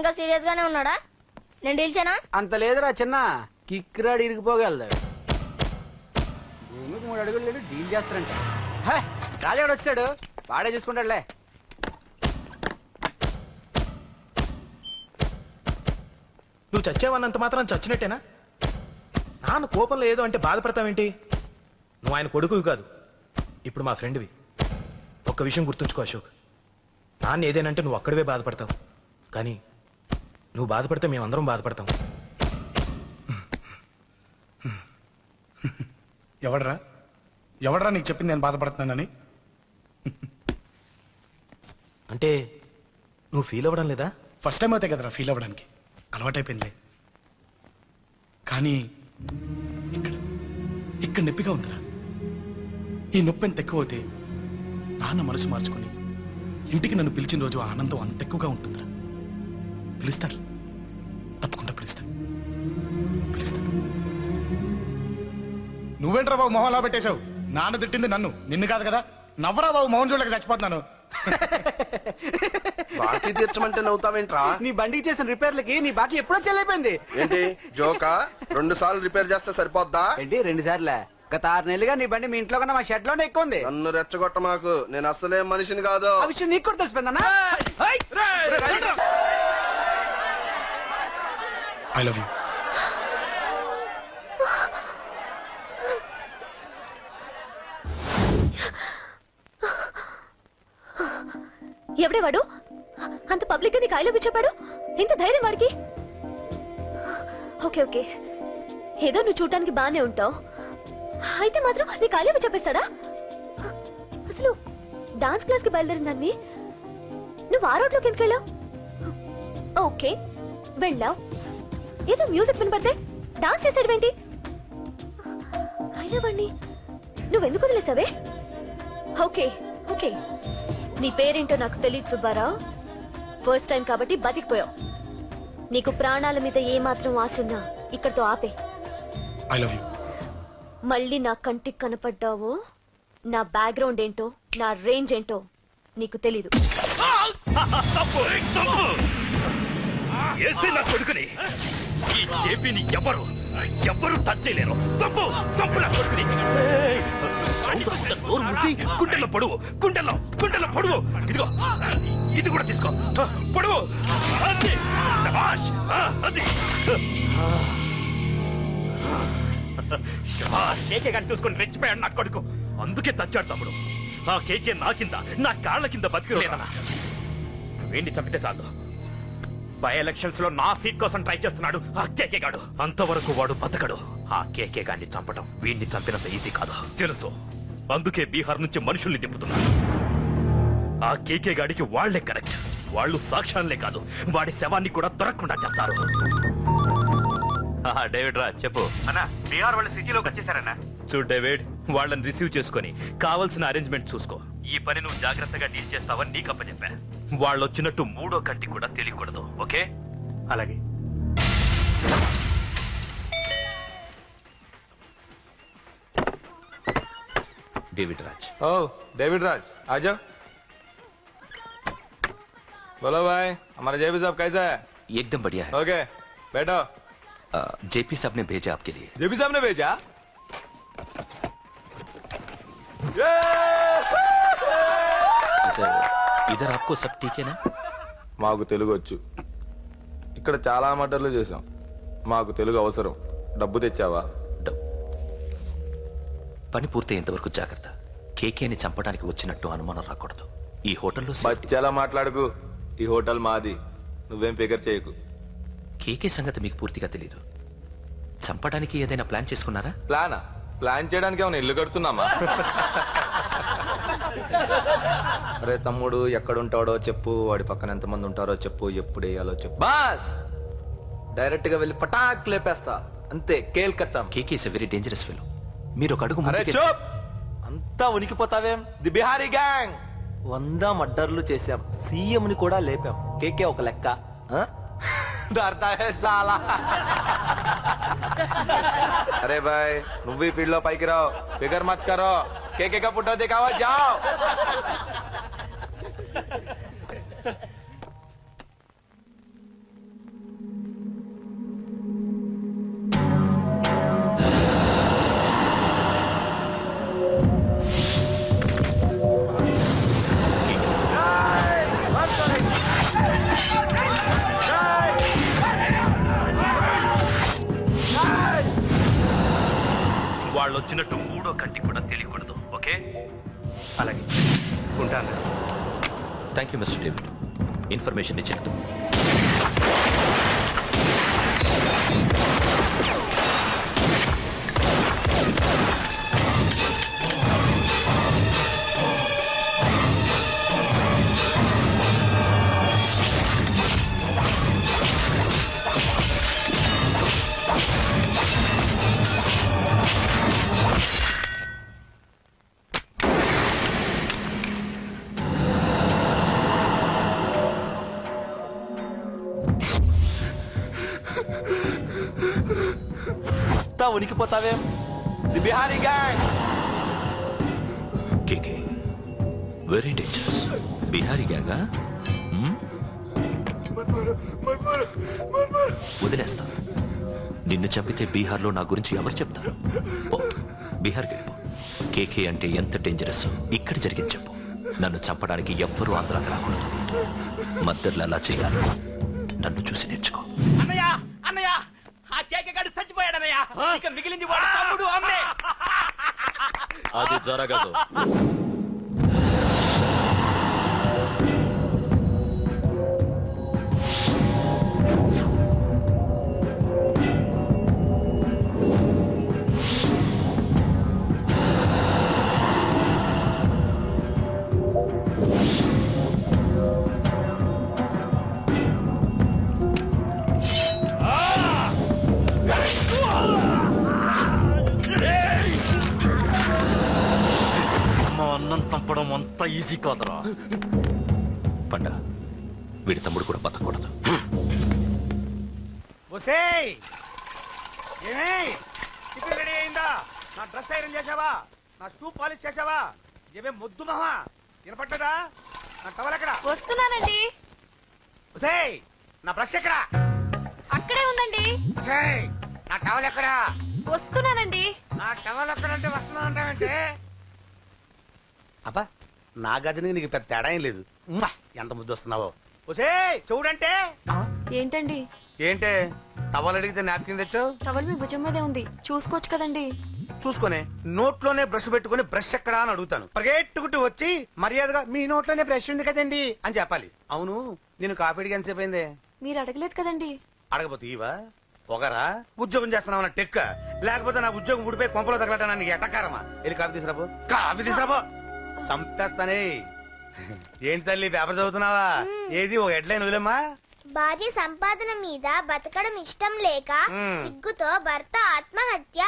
ఇంకా సీరియస్ గానే ఉన్నాడా? నేను డీల్చానా అంత లేదురా చిన్న. కిక్రాడు ఇరిగిపోగలదు ఎందుకు మూడు అడుగులు లేడు? డీల్ చేస్తారంట హే, రాజాడు వచ్చాడు. వాడే చూసుకుంటాడులే. నువ్వు చచ్చేవన్నంత మాత్రం చచ్చినట్టేనా? నాన్న కోపంలో ఏదో అంటే బాధపడతావేంటి? నువ్వు ఆయన కొడుకువి కాదు. ఇప్పుడు మా ఫ్రెండ్వి ఒక్క విషయం గుర్తుంచుకో అశోక్. నాన్న ఏదేనంటే నువ్వు అక్కడివే బాధపడతావు. కానీ నువ్వు బాధపడితే మేమందరం బాధపడతాం. ఎవడరా? ఎవడరా నీకు చెప్పింది నేను బాధపడుతున్నానని? అంటే నువ్వు ఫీల్ అవ్వడం లేదా? ఫస్ట్ టైం అవుతాయి కదరా ఫీల్ అవ్వడానికి. అలవాటైపోయిందిలే. కానీ ఇక్కడ ఇక్కడ నొప్పిగా ఉందిరా. ఈ నొప్పి ఎంత ఎక్కువ అవుతే నాన్న మనసు మార్చుకొని ఇంటికి నన్ను పిలిచిన రోజు ఆనందం అంత ఎక్కువగా ఉంటుందిరా. పిలుస్తాడు. నువ్వేంట్రా బాబు మొహం అలా పెట్టేశావు? నాన్న తిట్టింది నన్ను. నిన్ను కాదు కదా. నవ్వరా బాబు మోహన్ చూడలేక చచ్చిపోతున్నాను. బాకీ తీర్చమంటే నవ్వుతావేంట్రా? నీ బండికి చేసిన రిపేర్లకి నీ బాకీ ఎప్పుడో చెల్లైపోయింది. ఏంటి? జోకా? రెండు సార్లు రిపేర్ చేస్తే సరిపోద్దా? ఏంటి రెండు సార్లే? గత ఆరు నెలలుగా నీ బండి మీ ఇంట్లో కన్నా మా షెడ్లోనే ఎక్కువ ఉంది. నన్ను రెచ్చగొట్ట మాకు. నేను అసలే మనిషిని కాదు. ఆ విషయం నీకు కూడా తెలిసిపోయిందన్నా ఐ లవ్ యూ. ఎవడే వాడు? అంత పబ్లిక్గా నీకు ఐ లవ్ చెప్పాడు ఎంత ధైర్యం వాడికి? Okay okay. ఏదో నువ్వు చూడటానికి బానే ఉంటావు. అయితే మాత్రం నీకు ఐ లవ్ చెప్పేస్తాడా? అసలు డాన్స్ క్లాస్కి బయలుదేరిందాన్ని నువ్వు ఆ రోడ్లోకి ఎందుకు వెళ్ళావు? ఓకే వెళ్ళావు. ఏదో మ్యూజిక్ వినపడితే డాన్స్ చేసాడువేంటి అయినా వాణ్ణి నువ్వెందుకు వదిలేసావే? Okay okay. నీ పేరేంటో నాకు తెలియదు సుబ్బారావు. ఫస్ట్ టైం కాబట్టి బతికిపోయావు. నీకు ప్రాణాల మీద ఏమాత్రం ఆశున్నా ఇక్కడితో ఆపే. ఐ లవ్ యూ మళ్ళీ నా కంటికి కనపడ్డావో నా బ్యాక్గ్రౌండ్ ఏంటో నా రేంజ్ ఏంటో నీకు తెలీదు. తప్పు తప్పు ఏసే నా కొడుకుని. ఈ జేపీని ఎవరు ఎవరు టచ్ చేయలేరు. తప్పు తప్పు నా కొడుకుని. నోరు మూసి గుండెల్లో పొడువు గుండెల్లో పొడువు. ఇదిగో ఇది కూడా తీసుకో. పొడువు. అది కేకే కానీ చూసుకొని రెచ్చిపోయాడు నా కొడుకు. అందుకే చచ్చాడు తమ్ముడు. ఆ కేకే నా కింద నా కాళ్ళ కింద బతికి వేణి చంపితే చాలు? బై ఎలక్షన్స్లో నా సీట్ కోసం ట్రై చేస్తున్నాడు ఆ కేకే గాడు. అంతవరకు వాడు బతకడు. ఆ కేకే గాడిని చంపడం వీడిని చంపినంత ఈజీ కాదు. తెలుసు. అందుకే బీహార్ నుంచి మనుషుల్ని దింపుతున్నాడు ఆ కేకే గాడికి వాళ్ళే కరెక్ట్. వాళ్ళు సాక్ష్యాలే కాదు. వాడి శవాన్ని కూడా దొరకకుండా చేస్తారు. డేవిడ్ రా చెప్పు. అన్నా బీహార్ వాళ్ళు సిటీలోకి వచ్చేసారన్నా. చూడు డేవిడ్ వాళ్ళని రిసీవ్ చేసుకొని కావాల్సిన అరేంజ్మెంట్ చూసుకో. ఈ పని నువ్వు జాగ్రత్తగా డీల్ చేస్తావని నీకు అప్పచెప్పా. వాళ్ళు వచ్చినట్టు మూడో కంటి కూడా తెలియకూడదు ఓకే? అలాగే. డేవిడ్ రాజ్ ओ डेविड राज आ जाओ बोलो भाई हमारा जेपी साहब कैसा है एकदम बढ़िया है ओके बैठो जेपी साहब ने भेजा आपके लिए जेपी साहब ने भेजा इधर इधर आपको सब ठीक है ना మాకు తెలుగు వచ్చు ఇక్కడ చాలా మటర్లు చేసాం మాకు తెలుగు అవసరం డబ్బు తెచ్చావా డబ్- పని పూర్తయ్యేంత వరకు జాగ్రత్త. కేకేని చంపడానికి వచ్చినట్టు అనుమానం రాకూడదు. ఈ హోటల్లో బచ్చాలా మాట్లాడుకు. ఈ హోటల్ మాది. నువ్వేం ఫికర్ చేయకు. కేకే సంగతి మీకు పూర్తిగా తెలీదు. చంపడానికి ఏదైనా ప్లాన్ చేసుకున్నారా? ప్లానా? ప్లాన్ చేయడానికి ఏమైనా ఇల్లు కడుతున్నామా? అరే తమ్ముడు ఎక్కడుంటాడో చెప్పు. వాడి పక్కన ఎంతమంది ఉంటారో చెప్పు. ఎప్పుడు వేయాలో చెప్పు. బాస్! డైరెక్ట్గా వెళ్ళి పటాక్ లేపేస్తా. అంతే కేల్కత్తాం. K K is very dangerous fellow. మీరు ఒక అడుగు అంతా ఉనికిపోతావేం? The Bihari gang! వంద మర్డర్లు చేశాం. సీఎం ని కూడా లేపాం. కేకే ఒక లెక్క. అరే బాయ్ నువ్వు ఈ ఫీల్డ్లో పైకి రావు. ఫిగర్ మత్ కరో కేకే కా పుట్టో దిగావా జావ్. వచ్చినట్టు మూడో కంటికి కూడా తెలియకూడదు ఓకే? అలాగే. ఉంటాను. Thank you mister David information ఇచ్చినందుకు. అంతా ఉనికిపోతావేం? The Bihari gang! K K very dangerous Bihari గ్యాంగా? వదిలేస్తా. నిన్ను చంపితే బీహార్లో నా గురించి ఎవరు చెప్తారు? బీహార్ గెలుపు కేకే అంటే ఎంత డేంజరస్ ఇక్కడ జరిగింది చెప్పు. నన్ను చంపడానికి ఎవ్వరూ ఆంధ్రాకి రాకూడదు. మద్దర్లు అలా చేయాలి? నన్ను చూసి నేర్చుకో అన్నయ్య అన్నయ్య ఆ కేక గడు చచ్చిపోయాడు అన్నయ్య ఇక మిగిలింది వాడు తమ్ముడు అమ్మే. అది జరగదు. అంత ఈజీ కాదురా. పండ వీడి తమ్ముడు కూడా బతకూడదు. ఒసేయ్ ఏమే? టిఫిన్ రెడీ అయిందా? నా డ్రెస్ ఐరన్ చేసావా నా షూ పాలిష్ చేసావా ఏమే ముద్దు మహా వినపట్టదా నా టవల్ ఎక్కడ? వస్తున్నానండి. ఒసేయ్ నా బ్రష్ ఎక్కడ? అక్కడే ఉందండి. ఒసేయ్ నా టవల్ ఎక్కడ? వస్తున్నానండి. నా టవల్ ఎక్కడంటే వస్తున్నా అంటావంటే అబ్బా నా గజనికి నీకు పెద్ద తేడా ఏం లేదు. ఎంత ముద్దు వస్తున్నావో. ఒసేయ్ చూడంటే ఏంటండి? ఏంటే? టవల్ అడిగితే నాప్కిన్ తెచ్చావు? టవల్ మీ భుజం మీదే ఉంది. చూసుకోవచ్చు కదండి. చూసుకొని నోట్లోనే బ్రష్ పెట్టుకొని బ్రష్ ఎక్కడా అని అడుగుతాను. పరిగెట్టుకుంటూ వచ్చి మర్యాదగా మీ నోట్లోనే బ్రష్ ఉంది కదండి అని చెప్పాలి. అవును నేను కాఫీ అడిగి ఎంతసేపు అయిందే? మీరు అడగలేదు కదండి. అడగపోతే ఇవా పొగరా? ఉద్యోగం చేస్తున్నావు నా టెక్క? లేకపోతే నా ఉద్యోగం ఊడిపోయి కొంపలో తగలటా నీకు ఎట్టకారమా వెళ్ళి కాఫీ తీసుకురాబో కాఫీ తీసుకురాబో చంపేస్తానే. ఏంటి తల్లి పేపర్ చదువుతున్నావా? ఏది ఒక హెడ్లైన్ వదిలేమ్మా? భార్య సంపాదన మీద బతకడం ఇష్టం లేక. సిగ్గుతో భర్త ఆత్మహత్య.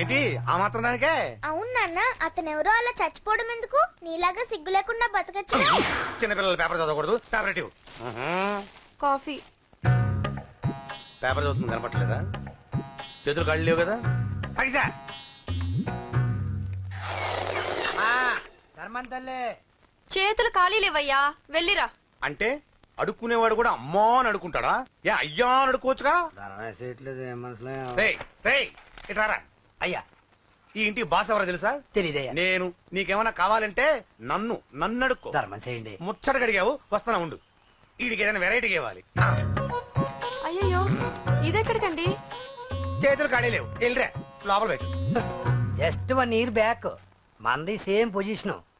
ఏంటి ఆ మాత్రం దానికే? అవునన్న అతనెవరో అలా చచ్చిపోవడం ఎందుకు? నీలాగా సిగ్గు లేకుండా బతకచ్చు చిన్నపిల్లలు పేపర్ చదవకూడదు పేపర్ ఇవ్వు. కాఫీ. పేపర్ చదువుతుంది కనపట్లేదా చేతులు కళ్ళు లేవు కదా? చేతులు ఖాళీ లేవయ్యా వెళ్ళిరా. అంటే అడుక్కునేవాడు కూడా అమ్మా అని అడుకుంటాడా ఏ అయ్యా అని అడుకోవచ్చుగా రేయ్, రేయ్, ఇట్రారా అయ్యా. ఈ ఇంటికి బాస్ ఎవరో తెలుసా? తెలీదయ్యా. నేను నీకేమైనా కావాలంటే నన్ను నన్ను అడుక్కో ధర్మం చేయండి. ముచ్చట గడిగావు వస్తానా ఉండు. వీడికి ఏదైనా వెరైటీ ఇవ్వాలి. ఆ, అయ్యయ్యో ఇదెక్కడికండి? చేతులు ఖాళీ లేవు. వెళ్ళిరా లోపల పెట్టు. Just one year back. మనది same position.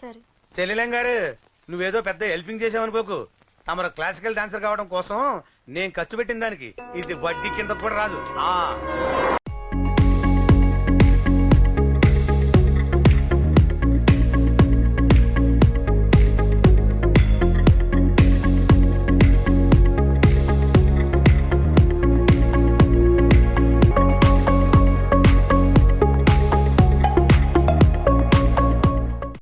సరే. చెల్లెలం గారు నువ్వేదో పెద్ద హెల్పింగ్ చేసావనుకోకు తమరు క్లాసికల్ డాన్సర్ కావడం కోసం నేను ఖర్చు పెట్టిన దానికి. ఇది వడ్డీ కింద కూడా రాదు. ఆ.